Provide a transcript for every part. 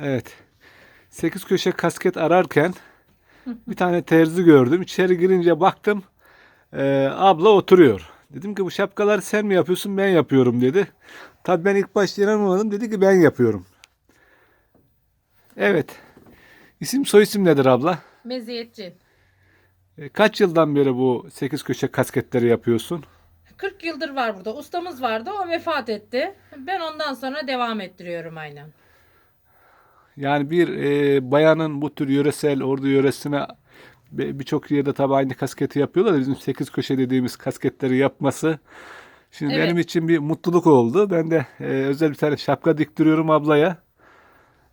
Evet. Sekiz köşe kasket ararken bir tane terzi gördüm. İçeri girince baktım e, abla oturuyor. Dedim ki bu şapkaları sen mi yapıyorsun ben yapıyorum dedi. Tabii ben ilk başta inanmadım. Dedi ki ben yapıyorum. Evet. İsim soyisim nedir abla? Meziyetçi. E, Kaç yıldan beri bu sekiz köşe kasketleri yapıyorsun? 40 yıldır var burada. Ustamız vardı. O vefat etti. Ben ondan sonra devam ettiriyorum aynen. Yani bir e, bayanın bu tür yöresel ordu yöresine birçok yerde tabii aynı kasketi yapıyorlar. da Bizim sekiz köşe dediğimiz kasketleri yapması şimdi Evet. benim için bir mutluluk oldu. Ben de e, özel bir tane şapka diktiriyorum ablaya.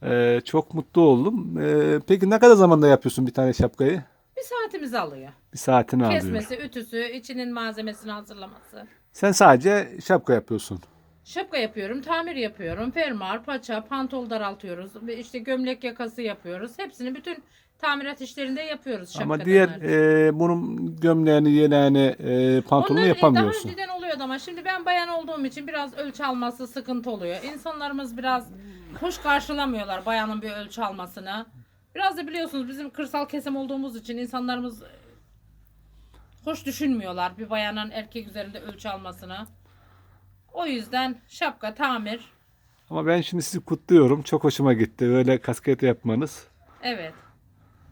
E, çok mutlu oldum. E, peki ne kadar zamanda yapıyorsun bir tane şapkayı? Bir saatimizi alıyor. Bir saatini alıyor. Kesmesi, ütüsü, içinin malzemesini hazırlaması. Sen sadece şapka yapıyorsun. Şapka yapıyorum, tamir yapıyorum. Fermuar, paça, pantol daraltıyoruz. işte gömlek yakası yapıyoruz. Hepsini bütün tamirat işlerinde yapıyoruz Ama şapkadan diğer e, bunun gömleğini, yeleğini, e, pantolonu Onlar, yapamıyorsun. Daha önceden oluyordu ama şimdi ben bayan olduğum için biraz ölçü alması sıkıntı oluyor. İnsanlarımız biraz hoş karşılamıyorlar bayanın bir ölçü almasını. Biraz da biliyorsunuz bizim kırsal kesim olduğumuz için insanlarımız hoş düşünmüyorlar bir bayanın erkek üzerinde ölçü almasını. O yüzden şapka, tamir. Ama ben şimdi sizi kutluyorum. Çok hoşuma gitti böyle kasket yapmanız. Evet.